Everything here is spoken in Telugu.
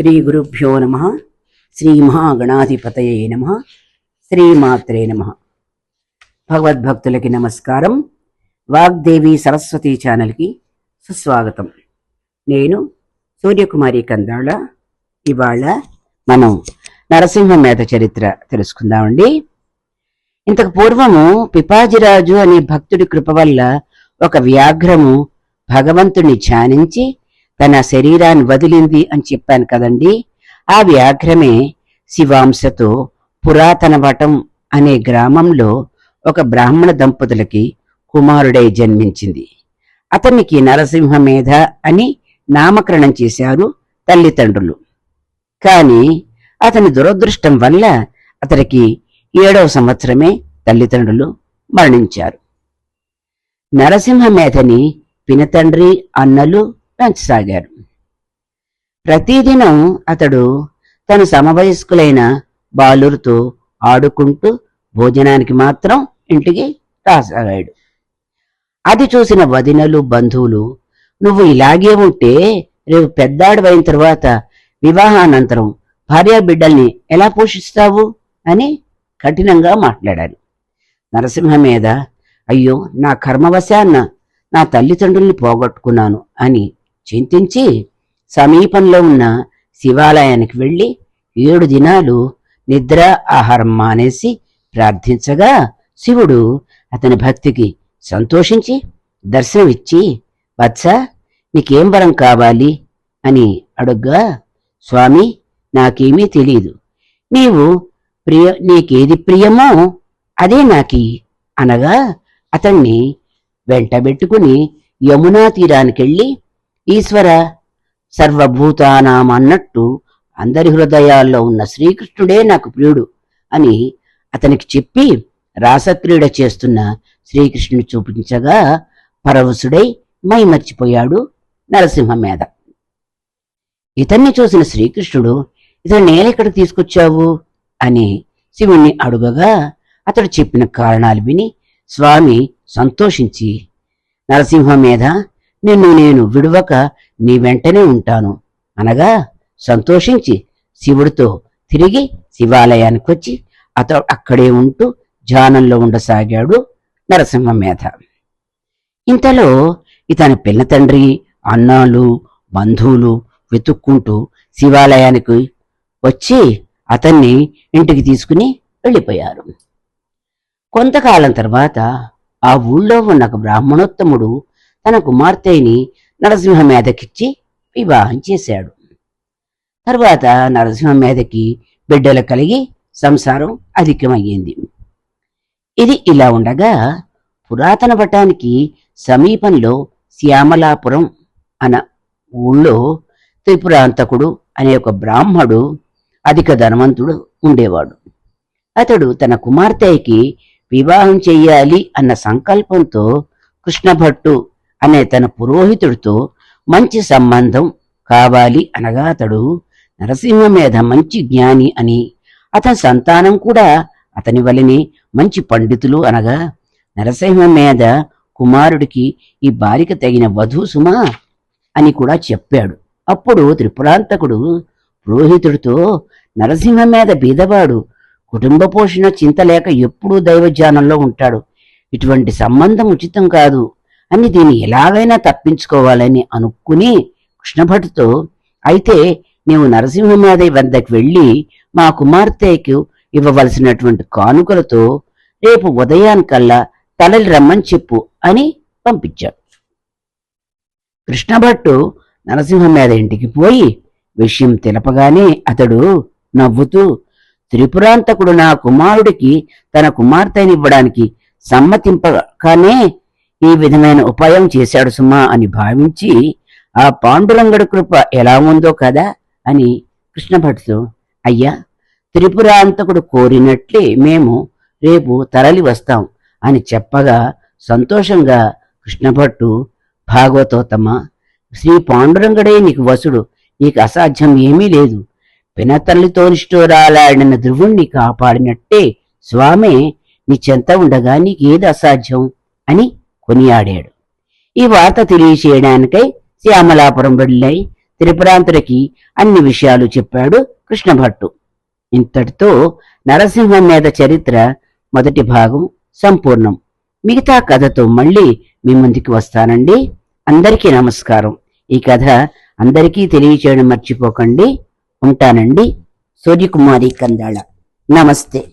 శ్రీ గురుభ్యో నమ. శ్రీ మహాగణాధిపతయే నమ. శ్రీమాత్రే నమ. భగవద్భక్తులకి నమస్కారం. వాగ్దేవి సరస్వతి ఛానల్కి సుస్వాగతం. నేను సూర్యకుమారి కందాళ. ఇవాళ మనం నరసింహ మేత చరిత్ర తెలుసుకుందామండి. ఇంతకు పూర్వము పిపాజిరాజు అనే భక్తుడి కృప వల్ల ఒక వ్యాఘ్రము భగవంతుణ్ణి ధ్యానించి తన శరీరాన్ని వదిలింది అని చెప్పాను కదండి. ఆ వ్యాఘ్రమే శివాంశతో పురాతన వటం అనే గ్రామంలో ఒక బ్రాహ్మణ దంపతులకి కుమారుడై జన్మించింది. అతనికి నరసింహమేధ అని నామకరణం చేశారు తల్లిదండ్రులు. కాని అతని దురదృష్టం వల్ల అతనికి ఏడవ సంవత్సరమే తల్లిదండ్రులు మరణించారు. నరసింహమేధని పినతండ్రి అన్నలు పెంచసాగారు ప్రతిదినం అతడు తన సమవయస్కులైన బాలురుతో ఆడుకుంటూ భోజనానికి మాత్రం ఇంటికి రాసాగాడు. అది చూసిన వదినలు బంధువులు నువ్వు ఇలాగే ఉంటే రేపు పెద్దాడవైన తర్వాత వివాహానంతరం భార్యా బిడ్డల్ని ఎలా పోషిస్తావు? అని కఠినంగా మాట్లాడారు. నరసింహ మీద అయ్యో నా కర్మవశాన్న నా తల్లిదండ్రుల్ని పోగొట్టుకున్నాను అని చింతించి సమీపంలో ఉన్న శివాలయానికి వెళ్ళి ఏడు దినాలు నిద్ర ఆహారం మానేసి ప్రార్థించగా శివుడు అతని భక్తికి సంతోషించి దర్శనమిచ్చి వత్స నీకేం వరం కావాలి? అని అడుగ్గా స్వామి నాకేమీ తెలియదు నీవు ప్రియ నీకేది ప్రియమో అదే నాకి అనగా అతన్ని వెంటబెట్టుకుని యమునా తీరానికెళ్ళి ఈశ్వర సర్వభూతానాం అన్నట్టు అందరి హృదయాల్లో ఉన్న శ్రీకృష్ణుడే నాకు ప్రియుడు అని అతనికి చెప్పి రాసక్రీడ చేస్తున్న శ్రీకృష్ణుని చూపించగా పరవశుడై మైమర్చిపోయాడు నరసింహ మీద ఇతన్ని చూసిన శ్రీకృష్ణుడు ఇతను నేనెక్కడికి తీసుకొచ్చావు? అని శివుణ్ణి అడుగగా అతడు చెప్పిన కారణాలు విని స్వామి సంతోషించి నరసింహ మీద నిన్ను నేను విడువక నీ వెంటనే ఉంటాను. అనగా సంతోషించి శివుడితో తిరిగి శివాలయానికి వచ్చి అతడు అక్కడే ఉంటూ ధ్యానంలో ఉండసాగాడు నరసింహ మేధ. ఇంతలో ఇతని పిల్ల తండ్రి అన్నాలు బంధువులు వెతుక్కుంటూ శివాలయానికి వచ్చి అతన్ని ఇంటికి తీసుకుని వెళ్ళిపోయారు. కొంతకాలం తర్వాత ఆ ఊళ్ళో ఉన్న ఒక బ్రాహ్మణోత్తముడు తన కుమార్తెని నరసింహ మీదకిచ్చి వివాహం చేశాడు. తర్వాత నరసింహ మీదకి బిడ్డలు కలిగి సంసారం అధికమయ్యింది. ఇది ఇలా ఉండగా పురాతన పటానికి సమీపంలో శ్యామలాపురం అన్న ఊళ్ళో త్రిపురాంతకుడు అనే ఒక బ్రాహ్మడు అధిక ధనవంతుడు ఉండేవాడు. అతడు తన కుమార్తెకి వివాహం చెయ్యాలి అన్న సంకల్పంతో కృష్ణభట్టు అనే తన పురోహితుడితో మంచి సంబంధం కావాలి అనగా అతడు నరసింహ మీద మంచి జ్ఞాని అని అతని సంతానం కూడా అతని వలనే మంచి పండితులు అనగా నరసింహ మీద కుమారుడికి ఈ బాలిక తగిన వధువు సుమా అని కూడా చెప్పాడు. అప్పుడు త్రిపురాంతకుడు పురోహితుడితో నరసింహ మీద బీదవాడు కుటుంబ పోషణ చింత లేక ఎప్పుడూ దైవజ్ఞానంలో ఉంటాడు. ఇటువంటి సంబంధం ఉచితం కాదు. అని దీన్ని ఎలాగైనా తప్పించుకోవాలని అనుకుని కృష్ణభటుతో అయితే నీవు నరసింహమాదయ్య వద్దకు వెళ్ళి మా కుమార్తెకు ఇవ్వవలసినటువంటి కానుకలతో రేపు ఉదయానికల్లా తలలి రమ్మని చెప్పు అని పంపించాడు. కృష్ణభట్టు నరసింహమేద ఇంటికి పోయి విషయం తెలపగానే అతడు నవ్వుతూ త్రిపురాంతకుడు నా కుమారుడికి తన కుమార్తెనివ్వడానికి సమ్మతింపగానే ఈ విధమైన ఉపాయం చేశాడు సుమా అని భావించి ఆ పాండురంగడు కృప ఎలా ఉందో కదా అని కృష్ణభట్టుతో అయ్యా త్రిపురాంతకుడు కోరినట్లే మేము రేపు తరలి వస్తాం అని చెప్పగా సంతోషంగా కృష్ణభట్టు భాగవతోత్తమ శ్రీ పాండురంగడే నీకు వసుడు నీకు అసాధ్యం ఏమీ లేదు. పినతల్లితో నిష్ఠూరాలాడిన ధ్రువుణ్ణి కాపాడినట్టే స్వామి నీ చెంత ఉండగా నీకేది అసాధ్యం అని కొనియాడాడు. ఈ వార్త తెలియచేయడానికై శ్యామలాపురం వెళ్ళై త్రిపురాంతుడికి అన్ని విషయాలు చెప్పాడు కృష్ణభట్టు. ఇంతటితో నరసింహం మీద చరిత్ర మొదటి భాగం సంపూర్ణం. మిగతా కథతో మళ్ళీ మీ ముందుకి వస్తానండి. అందరికీ నమస్కారం. ఈ కథ అందరికీ తెలియచేయడం మర్చిపోకండి. ఉంటానండి. సూర్యకుమారి కందాళ. నమస్తే.